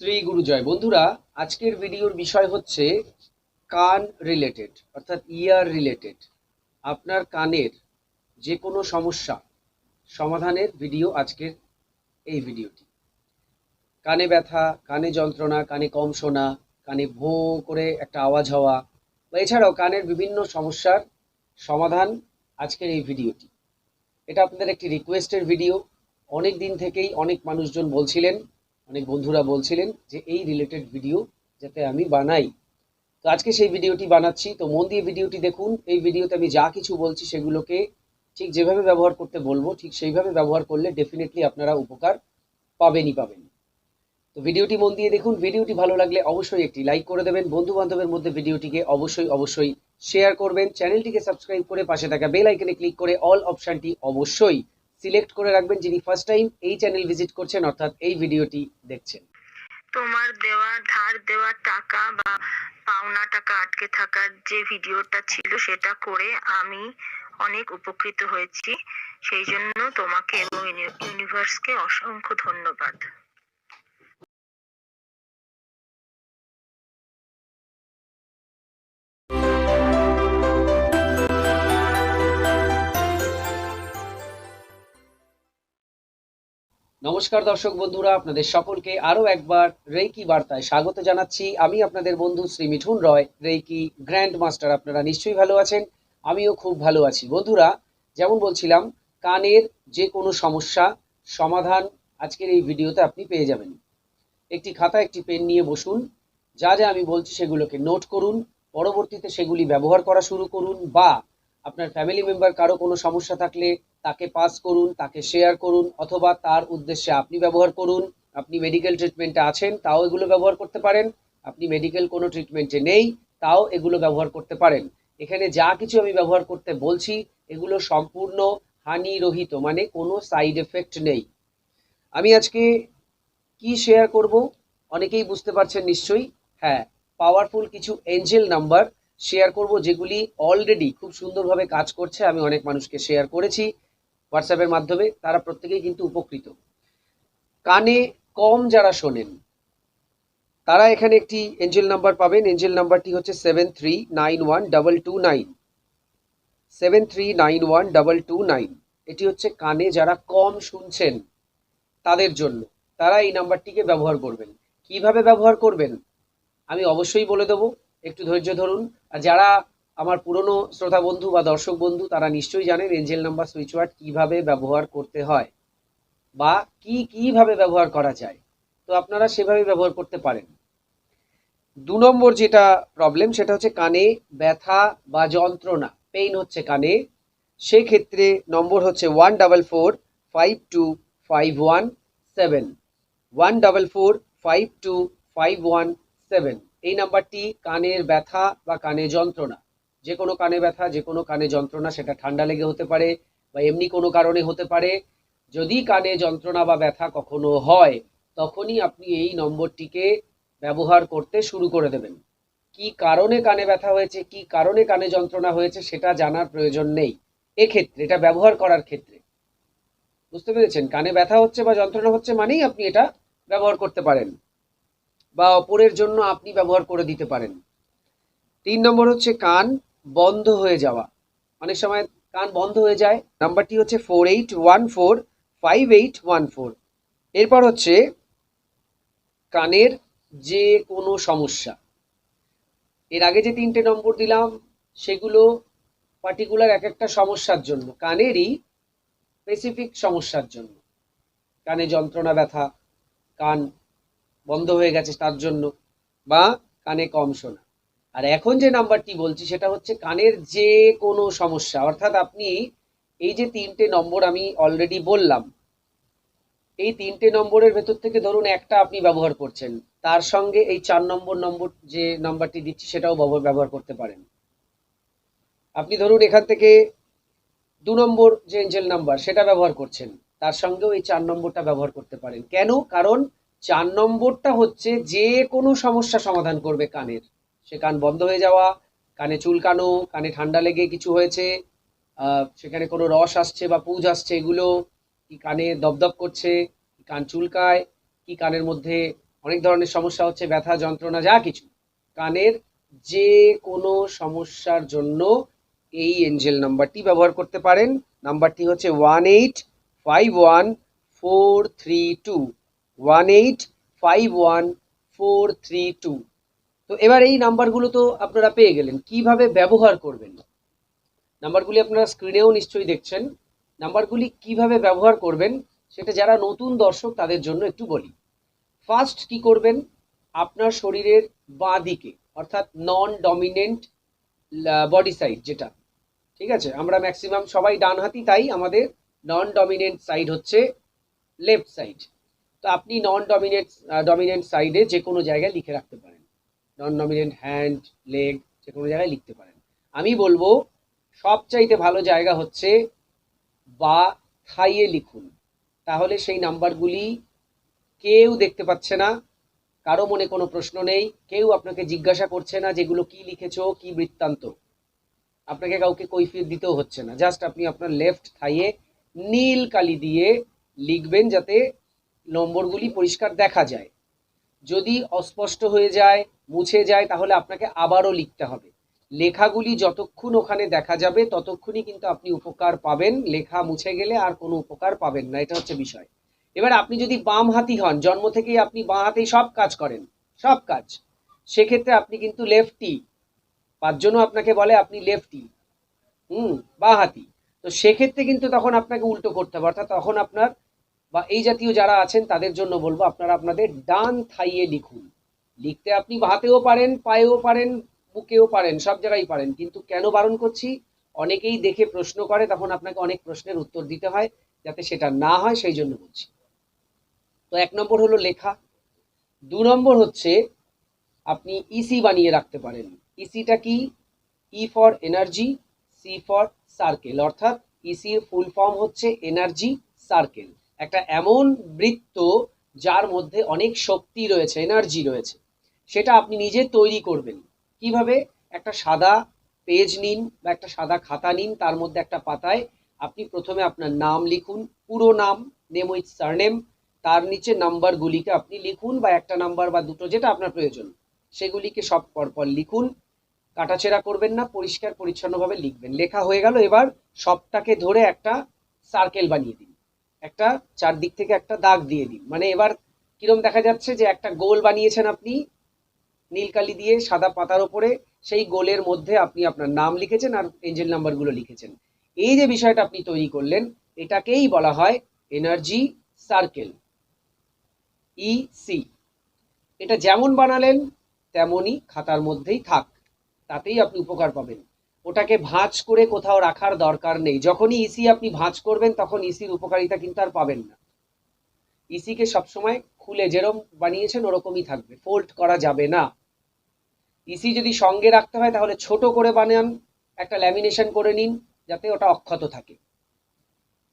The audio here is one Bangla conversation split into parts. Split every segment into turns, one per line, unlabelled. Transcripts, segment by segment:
শ্রী গুরুজয় বন্ধুরা, আজকের ভিডিওর বিষয় হচ্ছে কান রিলেটেড অর্থাৎ ইয়ার রিলেটেড আপনার কানের যে কোনো সমস্যা সমাধানের ভিডিও আজকের এই ভিডিওটি। কানে ব্যথা, কানে যন্ত্রণা, কানে কম শোনা, কানে ভোঁ করে একটা আওয়াজ হওয়া, বা এছাড়াও কানের বিভিন্ন সমস্যার সমাধান আজকের এই ভিডিওটি। এটা আপনাদের একটি রিকোয়েস্টের ভিডিও। অনেক দিন থেকেই অনেক মানুষজন বলছিলেন অনেক বন্ধুরা বলছিলেন যে এই রিলেটেড ভিডিও যাতে আমি বানাই। তো আজকে সেই ভিডিওটি বানাচ্ছি। তো মন দিয়ে ভিডিওটি দেখুন। এই ভিডিওতে আমি যা কিছু বলছি সেগুলোকে ঠিক যেভাবে ব্যবহার করতে বলব, ঠিক সেইভাবে ব্যবহার করলে ডেফিনেটলি আপনারা উপকার পাবেনই পাবেন। তো ভিডিওটি মন দিয়ে দেখুন। ভিডিওটি ভালো লাগলে অবশ্যই একটি লাইক করে দেবেন। বন্ধু বান্ধবের মধ্যে ভিডিওটিকে অবশ্যই অবশ্যই শেয়ার করবেন। চ্যানেলটিকে সাবস্ক্রাইব করে পাশে থাকা বেল আইকনে ক্লিক করে অল অপশানটি অবশ্যই সিলেক্ট করে রাখবেন যিনি ফার্স্ট টাইম এই চ্যানেল ভিজিট করছেন, অর্থাৎ এই ভিডিওটি দেখছেন।
তোমার দেওয়া, ধার দেওয়া টাকা বা পাওনা টাকা আটকে থাকার যে ভিডিওটা ছিল, সেটা করে আমি অনেক উপকৃত হয়েছি। সেই জন্য তোমাকে এবং ইউনিভার্সকে অসংখ্য ধন্যবাদ।
নমস্কার দর্শক বন্ধুরা, আপনাদের সকলকে আরও একবার রেইকি বার্তায় স্বাগত জানাচ্ছি। আমি আপনাদের বন্ধু Shri Mithun Roy, reiki grand master, আপনারা নিশ্চয়ই ভালো আছেন, আমিও খুব ভালো আছি। বন্ধুরা, যেমন বলছিলাম, কানের যে কোনো সমস্যা, সমাধান আজকের এই ভিডিওতে আপনি পেয়ে যাবেন। একটি খাতা একটি পেন নিয়ে বসুন, যা যা আমি বলছি সেগুলোকে নোট করুন, পরবর্তীতে সেগুলি ব্যবহার করা শুরু করুন, বা আপনার ফ্যামিলি মেম্বার কারও কোনো সমস্যা থাকলে তাকে পাস করুন, তাকে শেয়ার করুন, অথবা তার উদ্দেশ্যে আপনি ব্যবহার করুন। আপনি মেডিকেল ট্রিটমেন্টে আছেন, তাও এগুলো ব্যবহার করতে পারেন। আপনি মেডিকেল কোনো ট্রিটমেন্টে নেই, তাও এগুলো ব্যবহার করতে পারেন। এখানে যা কিছু আমি ব্যবহার করতে বলছি, এগুলো সম্পূর্ণ হানিরহিত মানে কোনো সাইড এফেক্ট নেই। আমি আজকে কি শেয়ার করব? অনেকেই বুঝতে পারছেন নিশ্চয়ই। হ্যাঁ পাওয়ারফুল কিছু এঞ্জেল নাম্বার শেয়ার করব, যেগুলি অলরেডি খুব সুন্দরভাবে কাজ করছে, আমি অনেক মানুষকে শেয়ার করেছি হোয়াটসঅ্যাপের মাধ্যমে, তারা প্রত্যেকেই কিন্তু উপকৃত। কানে কম যারা শোনেন, তারা এখানে একটি এঞ্জেল নাম্বার পাবেন। এঞ্জেল নাম্বারটি হচ্ছে seven three nine one double two nine seven three nine one double two nine এটি হচ্ছে কানে যারা কম শুনছেন, তাদের জন্য। তারা এই নাম্বারটিকে ব্যবহার করবেন। কীভাবে ব্যবহার করবেন, আমি অবশ্যই বলে দেবো। একটু ধৈর্য ধরুন। আর যারা আমার পুরনো শ্রোতা বন্ধু বা দর্শক বন্ধু, তারা নিশ্চয়ই জানেন এঞ্জেল নাম্বার সুইচ ওয়ার্ড কীভাবে ব্যবহার করতে হয় বা কি কীভাবে ব্যবহার করা যায়। তো আপনারা সেভাবে ব্যবহার করতে পারেন। দু নম্বর যেটা প্রবলেম সেটা হচ্ছে কানে ব্যথা বা যন্ত্রণা। পেইন হচ্ছে কানে। সেক্ষেত্রে নম্বর হচ্ছে one double four five two five one seven one double four five two five one seven এই নাম্বারটি কানের ব্যথা বা কানে যন্ত্রণা। যে কোনো কানে ব্যথা যে কোনো কানে যন্ত্রণা, সেটা ঠান্ডা লেগে হতে পারে বা এমনি কোনো কারণে হতে পারে। যদি কানে যন্ত্রণা বা ব্যথা কখনো হয়, তখনই আপনি এই নম্বরটিকে ব্যবহার করতে শুরু করে দেবেন। কি কারণে কানে ব্যথা হয়েছে, কি কারণে কানে যন্ত্রণা হয়েছে, সেটা জানার প্রয়োজন নেই। এক্ষেত্রে, এটা ব্যবহার করার ক্ষেত্রে। বুঝতে পেরেছেন? কানে ব্যথা হচ্ছে বা যন্ত্রণা হচ্ছে মানেই আপনি এটা ব্যবহার করতে পারেন। বা অপরের জন্য আপনি ব্যবহার করে দিতে পারেন। তিন নম্বর হচ্ছে কান বন্ধ হয়ে যাওয়া। অনেক সময় কান বন্ধ হয়ে যায়, নাম্বারটি হচ্ছে four eight one four five eight one four এরপর হচ্ছে কানের যে কোনো সমস্যা। এর আগে যে তিনটে নম্বর দিলাম, সেগুলো পার্টিকুলার এক একটা সমস্যার জন্য, কানেরই স্পেসিফিক সমস্যার জন্য। কানে যন্ত্রণা ব্যথা, কান বন্ধ হয়ে গেছে তার জন্য, বা কানে কম শোনা। আর এখন যে নাম্বারটি বলছি, সেটা হচ্ছে কানের যে কোনো সমস্যা। অর্থাৎ আপনি এই যে তিনটে নম্বর আমি অলরেডি বললাম, এই তিনটে নম্বরের ভেতর থেকে ধরুন একটা আপনি ব্যবহার করছেন, তার সঙ্গে এই চার নম্বর নম্বর যে নাম্বারটি দিচ্ছি, সেটাও ব্যবহার করতে পারেন। আপনি ধরুন এখান থেকে দু নম্বর যে এঞ্জেল নাম্বার সেটা ব্যবহার করছেন, তার সঙ্গেও এই চার নম্বরটা ব্যবহার করতে পারেন। কেন? কারণ চার নম্বরটা হচ্ছে যে কোনো সমস্যা সমাধান করবে কানের। সে কান বন্ধ হয়ে যাওয়া, কানে চুলকানো কানে ঠান্ডা লেগে কিছু হয়েছে সেখানে কোনো রস আসছে বা পুজ আসছে, এগুলো কি কানে দপদপ করছে, কি কান চুলকায়, কি কানের মধ্যে অনেক ধরনের সমস্যা হচ্ছে, ব্যথা, যন্ত্রণা, যা কিছু। কানের যে কোনো সমস্যার জন্য এই এঞ্জেল নাম্বারটি ব্যবহার করতে পারেন। নাম্বারটি হচ্ছে one eight five one four three two. One eight five one four three two তো এবার এই নাম্বারগুলো তো আপনারা পেয়ে গেলেন। কীভাবে ব্যবহার করবেন? নাম্বারগুলি আপনারা স্ক্রিনেও নিশ্চয়ই দেখছেন। নাম্বারগুলি কীভাবে ব্যবহার করবেন, সেটা যারা নতুন দর্শক, তাদের জন্য একটু বলি। ফার্স্ট কি করবেন? আপনার শরীরের বাঁ দিকে অর্থাৎ নন ডমিনেন্ট বডি সাইড যেটা। ঠিক আছে? আমরা ম্যাক্সিমাম সবাই ডান হাতি তাই, আমাদের নন ডমিনেন্ট সাইড হচ্ছে লেফট সাইড আপনি নন ডমিনেন্ট ডমিনেন্ট সাইডে যে কোনো জায়গায় লিখে রাখতে পারেন। নন ডমিনেন্ট হ্যান্ড লেগ যে কোনো জায়গায় লিখতে পারেন। আমি বলব, সবচাইতে ভালো জায়গা হচ্ছে বা থাইয়ে লিখুন। তাহলে সেই নাম্বারগুলি কেউ দেখতে পাচ্ছে না, কারও মনে কোনো প্রশ্ন নেই, কেউ আপনাকে জিজ্ঞাসা করছে না যেগুলো কি লিখেছো, কি বৃত্তান্ত। আপনাকে কাউকে কৈফিয়ত দিতেও হচ্ছে না। জাস্ট আপনি আপনার লেফট থাইয়ে নীল কালি দিয়ে লিখবেন যাতে নম্বরগুলি পরিষ্কার দেখা যায়। যদি অস্পষ্ট হয়ে যায়, মুছে যায়, তাহলে আপনাকে আবারও লিখতে হবে। লেখাগুলি যতক্ষণ ওখানে দেখা যাবে, ততক্ষণই কিন্তু আপনি উপকার পাবেন। লেখা মুছে গেলে আর কোনো উপকার পাবেন না, এটা হচ্ছে বিষয়। এবার আপনি যদি বাম হাতি হন, জন্ম থেকেই আপনি বাঁ হাতেই সব কাজ করেন, সব কাজ। সেক্ষেত্রে আপনি কিন্তু লেফটি, পাঁচজনও আপনাকে বলে আপনি লেফটি, হুম, বাঁ হাতি। তো সেক্ষেত্রে কিন্তু তখন আপনাকে উল্টো করতে হবে, অর্থাৎ তখন আপনার বা এই জাতীয় যারা আছেন, তাদের জন্য বলব, আপনারা আপনাদের ডান থাইয়ে লিখুন। লিখতে আপনি হাতেও পারেন, পায়েও পারেন, বুকেও পারেন, সব জায়গায় পারেন। কিন্তু কেন বারণ করছি? অনেকেই দেখে প্রশ্ন করে, তখন আপনাকে অনেক প্রশ্নের উত্তর দিতে হয়, যাতে সেটা না হয়, সেই জন্য বলছি। তো এক নম্বর হলো লেখা। দু নম্বর হচ্ছে, আপনি ইসি বানিয়ে রাখতে পারেন। ইসিটা কি? E for energy C for circle অর্থাৎ ইসির ফুল ফর্ম হচ্ছে এনার্জি সার্কেল একটা এমন বৃত্ত যার মধ্যে অনেক শক্তি রয়েছে এনার্জি রয়েছে। সেটা আপনি নিজে তৈরি করবেন। কীভাবে? একটা সাদা পেজ নিন বা একটা সাদা খাতা নিন, তার মধ্যে একটা পাতায় আপনি প্রথমে আপনার নাম লিখুন, পুরো নাম নেম উইথ সারনেম তার নিচে নাম্বারগুলিকে আপনি লিখুন বা একটা নাম্বার বা দুটো যেটা আপনার প্রয়োজন, সেগুলিকে সব পরপর লিখুন। কাটাছেড়া করবেন না, পরিষ্কার, পরিচ্ছন্নভাবে লিখবেন। লেখা হয়ে গেল, এবার সবটাকে ধরে একটা সার্কেল বানিয়ে দিন। একটা চারদিক থেকে একটা দাগ দিয়ে দিন মানে এবার কিরম দেখা যাচ্ছে যে একটা গোল বানিয়েছেন আপনি, নীলকালি দিয়ে সাদা পাতার ওপরে, সেই গোলের মধ্যে আপনি আপনার নাম লিখেছেন আর এঞ্জেল নাম্বারগুলো লিখেছেন। এই যে বিষয়টা আপনি তৈরি করলেন, এটাকেই বলা হয় এনার্জি সার্কেল ইসি এটা যেমন বানালেন, তেমনই খাতার মধ্যেই থাক, তাতেই আপনি উপকার পাবেন। ওটাকে ভাঁজ করে কোথাও রাখার দরকার নেই। যখনই ইসি আপনি ভাঁজ করবেন, তখন ইসির উপকারিতা কিন্তু আর পাবেন না। ইসিকে সবসময় খুলে যেরম বানিয়েছেন, ওরকমই থাকবে। ফোল্ড করা যাবে না। ইসি যদি সঙ্গে রাখতে হয়, তাহলে ছোট করে বানান, একটা ল্যামিনেশন করে নিন, যাতে ওটা অক্ষত থাকে।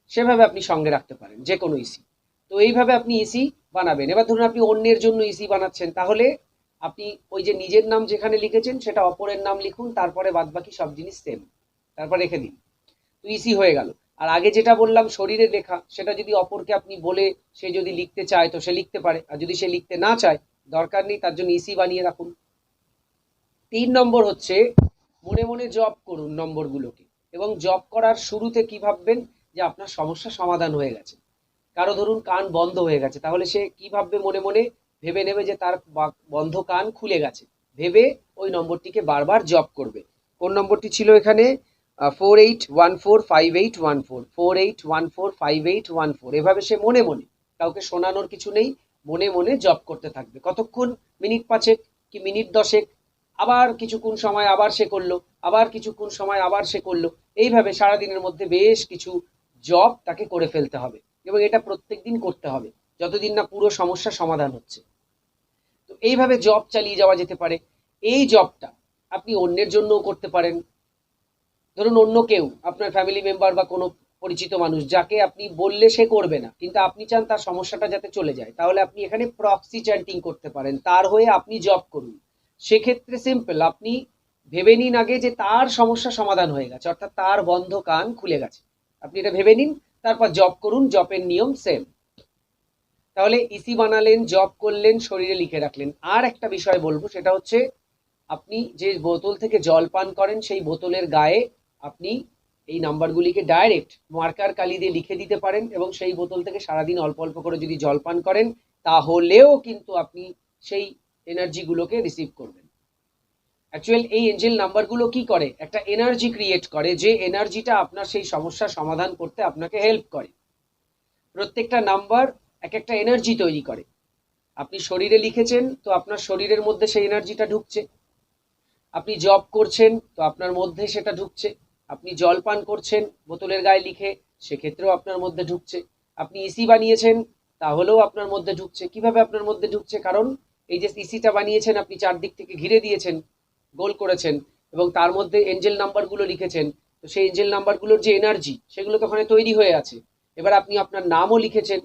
সেভাবে আপনি সঙ্গে রাখতে পারেন যে কোনো ইসি তো এইভাবে আপনি ইসি বানাবেন। এবার ধরুন আপনি অন্যের জন্য ইসি বানাচ্ছেন, তাহলে আপনি ওই যে নিজের নাম যেখানে লিখেছেন সেটা অপরের নাম লিখুন, তারপরে বাদবাকি সব জিনিস সেম তারপর রেখে দিন। তো ইসি হয়ে গেল। আর আগে যেটা বললাম শরীরে লেখা সেটা যদি অপরকে আপনি বলে সে যদি লিখতে চায়, তো সে লিখতে পারে। আর যদি সে লিখতে না চায়, দরকার নেই, তার জন্য ইসি বানিয়ে রাখুন। তিন নম্বর হচ্ছে, মনে মনে জব করুন নম্বরগুলোকে। এবং জব করার শুরুতে কি ভাববেন? যে আপনার সমস্যা সমাধান হয়ে গেছে। কারও ধরুন কান বন্ধ হয়ে গেছে। তাহলে সে কি ভাববে মনে মনে? ভেবে নেবে যে তার বন্ধ কান খুলে গেছে। ভেবে ওই নম্বরটিকে বারবার জব করবে। কোন নম্বরটি ছিল এখানে four eight one four five eight one four four eight one four five eight one four এভাবে সে মনে মনে, কাউকে শোনানোর কিছু নেই, মনে মনে জব করতে থাকবে। কতক্ষণ? মিনিট পাঁচেক কি মিনিট দশেক? আবার কিছুক্ষণ সময় আবার সে করল, আবার কিছুক্ষণ সময় আবার সে করল। এইভাবে সারাদিনের মধ্যে বেশ কিছু জব তাকে করে ফেলতে হবে। এবং এটা প্রত্যেক দিন করতে হবে। যতদিন না পুরো সমস্যা সমাধান হচ্ছে। এইভাবে জব চালিয়ে যাওয়া যেতে পারে। এই জবটা আপনি অন্যের জন্যও করতে পারেন। ধরুন অন্য কেউ, আপনার ফ্যামিলি মেম্বার বা কোনো পরিচিত মানুষ, যাকে আপনি বললে সে করবে না, কিন্তু আপনি চান তার সমস্যাটা যাতে চলে যায়, তাহলে আপনি এখানে প্রক্সি চ্যান্টিং করতে পারেন। তার হয়ে আপনি জব করুন। সেক্ষেত্রে সিম্পল আপনি ভেবে নিন আগে যে তার সমস্যা সমাধান হয়ে গেছে, অর্থাৎ তার বন্ধ কান খুলে গেছে। আপনি এটা ভেবে নিন, তারপর জব করুন জবের নিয়ম সেম তাহলে ইসি বানালেন জব করলেন, শরীরে লিখে রাখলেন। আর একটা বিষয় বলব, সেটা হচ্ছে আপনি যে বোতল থেকে জল পান করেন, সেই বোতলের গায়ে আপনি এই নাম্বারগুলিকে ডাইরেক্ট মার্কার কালি দিয়ে লিখে দিতে পারেন এবং সেই বোতল থেকে সারাদিন অল্প অল্প করে যদি জল পান করেন, তাহলেও কিন্তু আপনি সেই এনার্জিগুলোকে রিসিভ করবেন। অ্যাকচুয়াল এই এঞ্জেল নাম্বারগুলো কি করে? একটা এনার্জি ক্রিয়েট করে, যে এনার্জিটা আপনার সেই সমস্যার সমাধান করতে আপনাকে হেল্প করে। প্রত্যেকটা নাম্বার এক একটা এনার্জি তৈরি করে। আপনি শরীরে লিখেছেন, তো আপনার শরীরের মধ্যে সেই এনার্জিটা ঢুকছে। আপনি জব করছেন, তো আপনার মধ্যে সেটা ঢুকছে। আপনি জল পান করছেন, বোতলের গায়ে লিখে, সেক্ষেত্রেও আপনার মধ্যে ঢুকছে। আপনি ইসি বানিয়েছেন, তাহলেও আপনার মধ্যে ঢুকছে। কীভাবে আপনার মধ্যে ঢুকছে? কারণ এই যে ইসিটা বানিয়েছেন, আপনি চারদিক থেকে ঘিরে দিয়েছেন, গোল করেছেন, এবং তার মধ্যে এঞ্জেল নাম্বারগুলো লিখেছেন, তো সেই এঞ্জেল নাম্বারগুলোর যে এনার্জি সেগুলো তো ওখানে তৈরি হয়ে আছে। এবার আপনি আপনার নামও লিখেছেন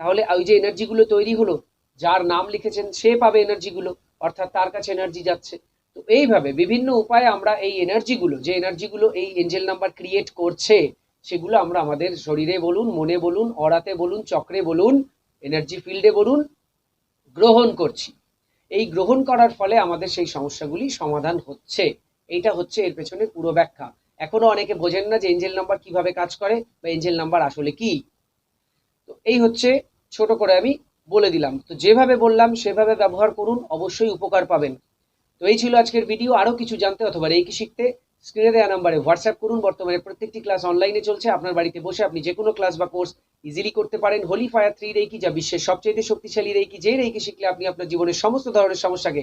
তাহলে ওই যে এনার্জিগুলো তৈরি হলো, যার নাম লিখেছেন, সে পাবে এনার্জিগুলো অর্থাৎ তার কাছে এনার্জি যাচ্ছে। তো এইভাবে বিভিন্ন উপায়ে আমরা এই এনার্জিগুলো যে এনার্জিগুলো এই এঞ্জেল নাম্বার ক্রিয়েট করছে, সেগুলো আমরা আমাদের শরীরে বলুন, মনে বলুন, অরাতে বলুন, চক্রে বলুন এনার্জি ফিল্ডে বলুন, গ্রহণ করছি। এই গ্রহণ করার ফলে আমাদের সেই সমস্যাগুলি সমাধান হচ্ছে। এইটা হচ্ছে এর পেছনে পুরো ব্যাখ্যা। এখনও অনেকে বোঝেন না যে এঞ্জেল নাম্বার কীভাবে কাজ করে, বা এঞ্জেল নাম্বার আসলে কি। তো এই হচ্ছে ছোট করে আমি বলে দিলাম। তো যেভাবে বললাম, সেভাবে ব্যবহার করুন, অবশ্যই উপকার পাবেন। তো এই ছিল আজকের ভিডিও। আরও কিছু জানতে অথবা এই কি শিখতে স্ক্রিনে দেওয়া নাম্বারে হোয়াটসঅ্যাপ করুন। বর্তমানে প্রত্যেকটি ক্লাস অনলাইনে চলছে। আপনার বাড়িতে বসে আপনি যে কোনো ক্লাস বা কোর্স ইজিলি করতে পারেন। হোলি ফায়ার থ্রি রেকি যা বিশ্বের সবচেয়ে শক্তিশালী রেকি যে রেকি শিখলে আপনি আপনার জীবনের সমস্ত ধরনের সমস্যাকে